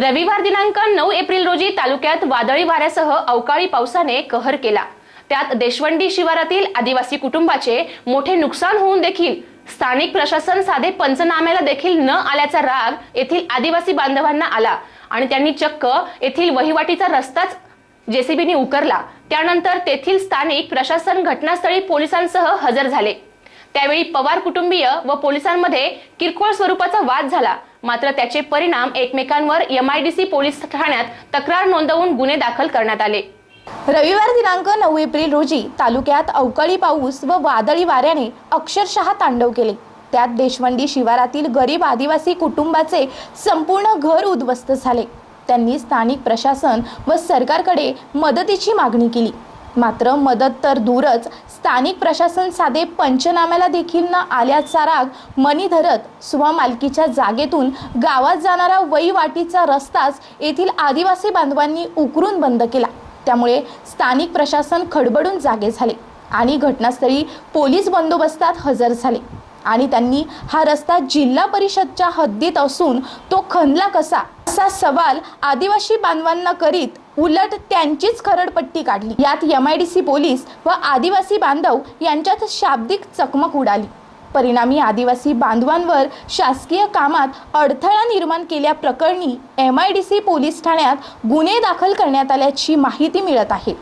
रविवार दिनांक नऊ एप्रिल रोजी तालुक्यात वादळी वाऱ्यासह अवकाळी पावसाने कहर केला. त्यात देशवंडी शिवारातील आदिवासी कुटुंबाचे मोठे नुकसान होऊन देखील स्थानिक प्रशासन साधे पंचनाम्याला देखील न आल्याचा राग येथील आदिवासी बांधवांना आला आणि त्यांनी चक्क येथील वहिवाटीचा रस्ताच जेसीबीने उकरला. त्यानंतर तेथील स्थानिक प्रशासन घटनास्थळी पोलिसांसह हजर झाले. त्यावेळी पवार कुटुंबीय व पोलिसांमध्ये किरकोळ स्वरूपाचा वाद झाला. मात्र त्याचे परिणाम एकमेकांवर एमआयडीसी पोलीस ठाण्यात तक्रार नोंदवून गुन्हे दाखल करण्यात आले. रविवार दिनांक नऊ एप्रिल रोजी तालुक्यात अवकाळी पाऊस व वादळी वाऱ्याने अक्षरशः तांडव केले. त्यात देशवंडी शिवारातील गरीब आदिवासी कुटुंबाचे संपूर्ण घर उद्ध्वस्त झाले. त्यांनी स्थानिक प्रशासन व सरकारकडे मदतीची मागणी केली. मात्र मदत तर दूरच. स्थानिक प्रशासन साधे पंचनाम्याला देखील न आल्याचा राग मनी धरत स्वमालकीच्या जागेतून गावात जाणारा वहीवाटीचा रस्ताच येथील आदिवासी बांधवांनी उकरून बंद केला. त्यामुळे स्थानिक प्रशासन खडबडून जागे झाले आणि घटनास्थळी पोलीस बंदोबस्तात हजर झाले. आणि त्यांनी हा रस्ता जिल्हा परिषदच्या हद्दीत असून तो खणला कसा? असा सवाल आदिवासी बांधवांना करीत उलट त्यांचीच खरडपट्टी काढली. यात M I D C police व आदिवासी बांधव यांच्यात शाब्दिक चकमक उडाली. परिणामी आदिवासी बांधवांवर शासकीय कामात अडथळा निर्माण केल्याप्रकरणी M I D C police ठाण्यात गुन्हे दाखल करण्यात आल्याची माहिती मिळत आहे.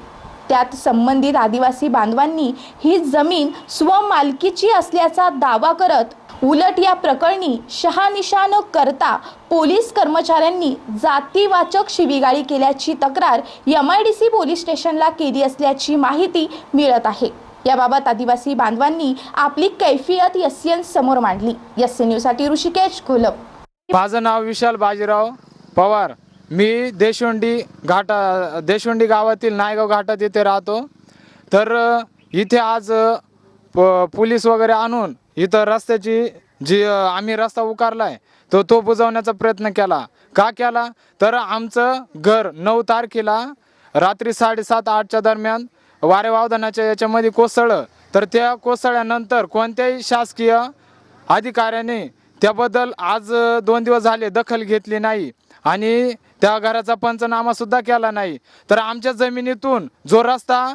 त्यात संबंधित आदिवासी बांधवांनी ही जमीन स्वमालकीची असल्याचा दावा करत उलट या प्रकरणी शहानिशा न करता पोलीस कर्मचाऱ्यांनी जातीवाचक शिवीगाळी केल्याची तक्रार M I D C police स्टेशनला केली असल्याची माहिती मिळत आहे. याबाबत आदिवासी बांधवांनी आपली कैफियत एस एन समोर मांडली. एस एन न्यूजसाठी ऋषिकेश कोलम माझं नाव विशाल बाजीराव पवार. मी देशवंडी घाटा देशवंडी गावातील नायगाव घाटात इथे राहतो. तर इथे आज प पोलीस वगैरे आणून इथं रस्त्याची जी आम्ही रस्ता उकारला आहे तो तो बुजवण्याचा प्रयत्न केला. का केला? तर आमचं घर नऊ तारखेला रात्री साडेसात आठच्या दरम्यान वारे वावदानाच्या याच्यामध्ये कोसळलं. तर त्या कोसळल्यानंतर कोणत्याही शासकीय अधिकाऱ्याने त्याबद्दल आज दोन दिवस झाले दखल घेतली नाही आणि त्या घराचा पंचनामा सुद्धा केला नाही. तर आमच्या जमिनीतून जो रस्ता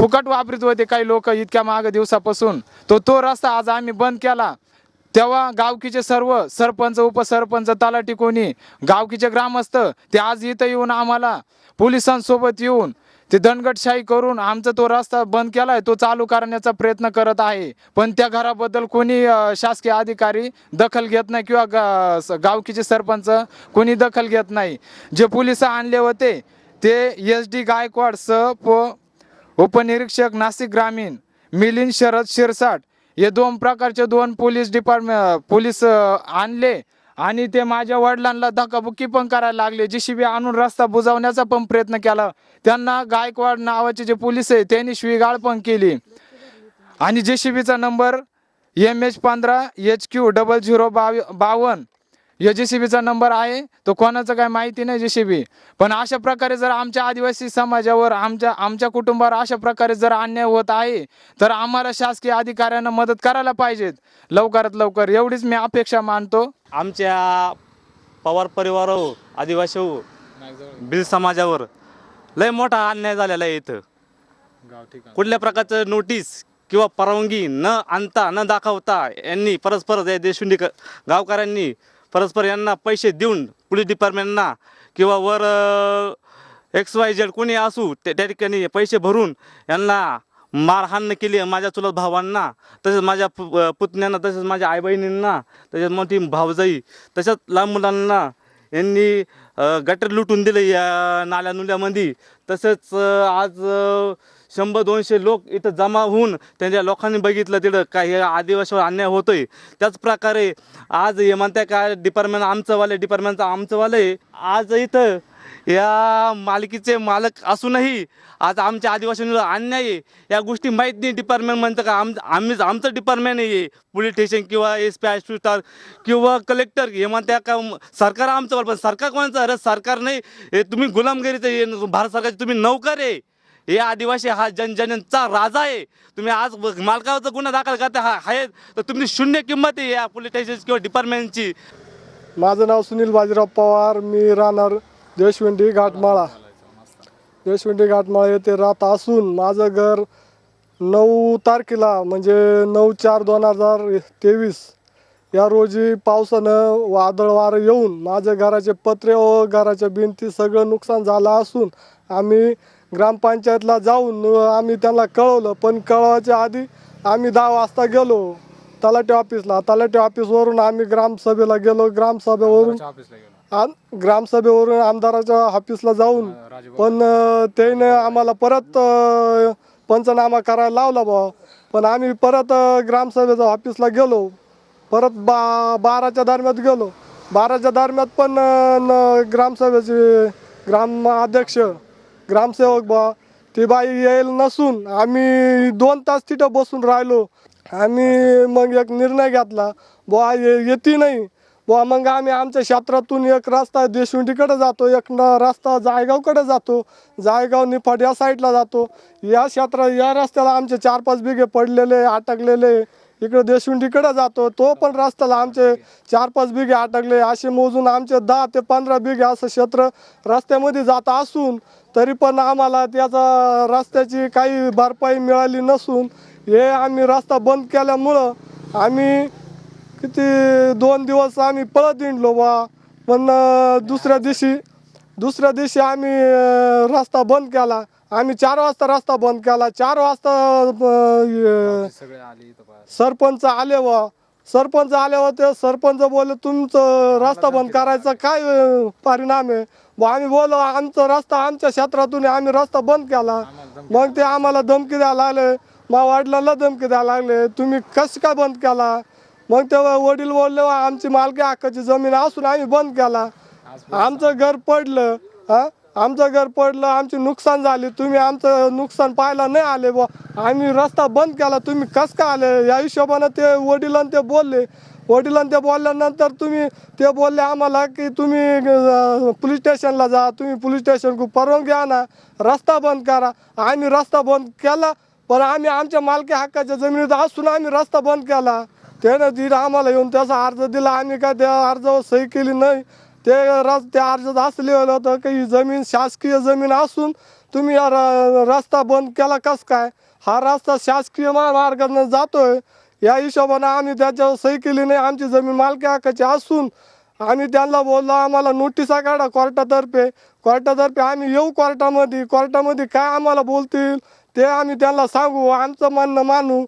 फुकट वापरीत होते काही लोक इतक्या माग दिवसापासून. तो तो रस्ता आज आम्ही बंद केला. तेव्हा गावकीचे सर्व सरपंच उपसरपंच तलाठी कोणी गावकीचे ग्रामस्थ ते आज इथं येऊन आम्हाला पोलिसांसोबत येऊन ते दणगटशाही करून आमचा तो रस्ता बंद केला आहे तो चालू करण्याचा प्रयत्न करत आहे. पण त्या घराबद्दल कोणी शासकीय अधिकारी दखल घेत नाही किंवा गा- स- गावकीचे सरपंच कोणी दखल घेत नाही. जे पोलीस आणले होते ते एस डी गायकवाड स प उपनिरीक्षक नाशिक ग्रामीण मिलिंद शरद शिरसाट हे दोन प्रकारचे दोन पोलीस डिपार्टमेंट पोलीस आणले आणि ते माझ्या वडिलांना धक्काबुक्की पण करायला लागले. जी आणून रस्ता बुजावण्याचा पण प्रयत्न केला. त्यांना गायकवाड नावाचे जे पोलीस आहे त्यांनी शिवीगाळ पण केली. आणि जे नंबर एम एच पंधरा एच क्यू डबल झिरो बाव बावन्न या जे सी बीचा नंबर आहे तो कोणाचं काय माहिती नाही जे सी बी. पण अशा प्रकारे जर आमच्या आदिवासी समाजावर आमच्या आमच्या कुटुंबावर अशा प्रकारे जर अन्याय होत आहे तर आम्हाला शासकीय अधिकाऱ्यांना मदत करायला पाहिजेत. लवकरात लवकर. एवढीच मी अपेक्षा मानतो. आमच्या पवार परिवार हो, आदिवासी हो, बिल समाजावर लय मोठा अन्याय झालेला आहे इथं. कुठल्या प्रकारचं नोटीस किंवा परवानगी न आणता न दाखवता यांनी परस्पर या देशुंडी गावकऱ्यांनी परस्पर यांना पैसे देऊन पोलीस डिपार्टमेंटना किंवा वर एक्स वाय झेड कोणी असू त्या त्या ठिकाणी पैसे भरून यांना मारहाण केली माझ्या चुलत भावांना तसेच माझ्या पु पुतण्यांना तसेच माझ्या आईबहिणींना तसेच मोठी भावजाई तसेच लहान मुलांना यांनी गटर लुटून दिले या नाल्या नुल्यामध्ये तसेच आज शंभर दोनशे लोक इथं जमा होऊन त्यांच्या लोकांनी बघितलं तिथं काय आदिवासीवर अन्याय होतोय. त्याच प्रकारे आज हे म्हणताय काय डिपार्टमेंट आमचंवाले डिपार्टमेंटचं आमचंवालं आहे आज इथं या मालकीचे मालक असूनही आज आमच्या आदिवासींवर अन्याय आहे. या गोष्टी माहीत नाही डिपार्टमेंट म्हणतं का आम आम्हीच आमचं डिपार्टमेंट आहे पोलीस स्टेशन किंवा एस पी आय स्टार किंवा कलेक्टर हे म्हणत्या का सरकार आमचं पण सरकार कोणाचं? अरे सरकार नाही. हे तुम्ही गुलामगिरीचं भारत सरकारचे तुम्ही नौकर आहे. हे आदिवासी हा जनजनचा राजा आहे. तुम्ही आज मालकावरचा मालकाचा गुन्हा दाखल करता हा आहे तर तुमची शून्य किंमत आहे या पोलीस स्टेशन किंवा डिपार्टमेंटची माझं नाव सुनील बाजीराव पवार मी राहणार देशवंडी घाटमाळा. देशवंडी घाटमाळा येथे राहत असून माझं घर नऊ तारखेला म्हणजे नऊ चार दोन हजार तेवीस या रोजी पावसानं वादळ वारं येऊन माझ्या घराचे पत्रे व घराच्या भिंती सगळं नुकसान झालं असून आम्ही ग्रामपंचायतला जाऊन आम्ही त्यांना कळवलं. पण कळवायच्या आधी आम्ही दहा वाजता गेलो तलाठी ऑफिसला. तलाठी ऑफिसवरून आम्ही ग्रामसभेला गेलो. ग्रामसभेवरून आम- ग्रामसभेवरून आमदाराच्या ऑफिसला जाऊन पण त्याने आम्हाला परत पंचनामा करायला लावला बा पण आम्ही परत ग्रामसभेच्या ऑफिसला गेलो. परत बा बाराच्या दरम्यान गेलो. बाराच्या दरम्यान पण ग्रामसभेचे ग्राम अध्यक्ष ग्रामसेवक बा. ती बाई येईल नसून आम्ही दोन तास तिथं बसून राहिलो. आम्ही मग एक निर्णय घेतला. बुवा ये- येते नाही. बुवा मग आम्ही आमच्या क्षेत्रातून एक रस्ता देशमुंडीकडे जातो एक न रस्ता जायगावकडे जातो. जायगाव निफाड या साईडला जातो. या क्षेत्रा या रस्त्याला आमचे चार पाच बिघे पडलेले अटकलेले. इकडे देशमुंडीकडे जातो. तो पण रस्त्याला आमचे चार पाच बिघे अटकले. असे मोजून आमचे दहा ते पंधरा बिघे असं क्षेत्र रस्त्यामध्ये जात असून तरी पण आम्हाला त्याचा रस्त्याची काही भरपाई मिळाली नसून हे आम्ही रस्ता बंद केल्यामुळं आम्ही किती दोन दिवस आम्ही पळत हिंडलो बा. पण दुसऱ्या दिवशी दुसऱ्या दिवशी आम्ही रस्ता बंद केला. आम्ही चार वाजता रस्ता बंद केला. चार वाजता सरपंच आले व सरपंच आल्यावर ते सरपंच बोलले तुमचं रस्ता बंद करायचा काय परिणाम आहे? बुवा आम्ही बोलो आमचा रस्ता आमच्या क्षेत्रातून आम्ही रस्ता बंद केला. मग ते आम्हाला धमकी द्यायला लागले. मग वडिलांना धमकी द्यायला लागले. तुम्ही कसं काय बंद केला? मग तेव्हा वडील बोलले "वा, आमची मालकी हक्काची जमीन असून आम्ही बंद केला. आमचं घर पडलं हा? आमचं घर पडलं आमची नुकसान झाली. तुम्ही आमचं नुकसान पाहायला नाही आले बुवा. आम्ही रस्ता बंद केला. तुम्ही कस काय आले? या हिशोबानं ते वडिलांना ते बोलले. वडिलांना ते बोलल्यानंतर तुम्ही ते बोलले आम्हाला की तुम्ही अं, पोलीस स्टेशनला जा तुम्ही पोलीस स्टेशन परवानगी आणा रस्ता बंद करा. आम्ही रस्ता बंद केला पण आम्ही आमच्या मालकी हक्काच्या जमिनीत असून आम्ही रस्ता बंद केला. त्यानं तिथं आम्हाला येऊन त्याचा अर्ज दिला. आम्ही काय त्या अर्जावर सही केली नाही. ते रस त्या अर्जात असं लिहिलं होतं की ही जमीन शासकीय जमीन असून तुम्ही र- रस्ता बंद केला कस काय? हा रस्ता शासकीय महामार्गानं जातोय. या हिशोबानं आम्ही त्याच्यावर सही केली नाही. आमची जमीन मालकी हक्काची असून आम्ही त्यांना बोललो आम्हाला नोटिसा काढा कोर्टातर्फे. कोर्टातर्फे आम्ही येऊ कोर्टामध्ये. कोर्टामध्ये काय आम्हाला बोलतील ते आम्ही त्यांना सांगू. आमचं म्हणणं मानू.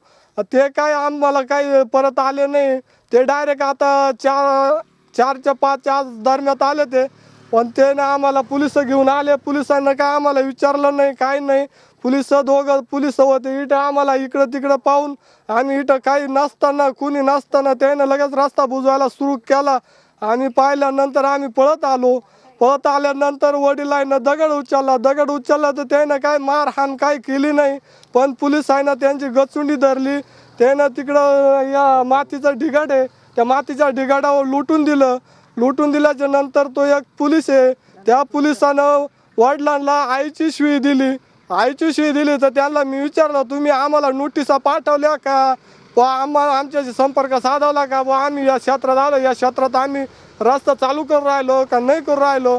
ते काय आम्हाला काही परत आले नाही. ते डायरेक्ट आता चार चारच्या पाचच्या दरम्यान आले ते. पण ते ना आम्हाला पोलीस घेऊन आले. पोलिसांना काय आम्हाला विचारलं नाही काय नाही. पोलीस दोघं पोलीस होते. इथं आम्हाला इकडं तिकडं पाहून आम्ही इथं काही नसताना कुणी नसताना त्यानं लगेच रस्ता बुजवायला सुरू केला. आणि पाहिल्यानंतर आम्ही पळत आलो. पळत आल्यानंतर वडिलांना दगड उचलला. दगड उचलला तर त्यानं काय मारहाण काय केली नाही. पण पोलिसांना त्यांची गचुंडी धरली. त्यानं तिकडं या मातीचा ढिगाड आहे. त्या मातीच्या ढिगाडावर लुटून दिलं. लुटून दिल्याच्या नंतर तो एक पोलीस आहे. त्या पोलिसानं वडिलांना आईची शिवी दिली. आईची शिवी दिली तर त्यांना मी विचारलं तुम्ही आम्हाला नोटिसा पाठवल्या का? व आम्हाला आमच्याशी संपर्क साधवला का? व आम्ही या क्षेत्रात आलो. या क्षेत्रात आम्ही रस्ता चालू करून राहिलो का नाही करून राहिलो?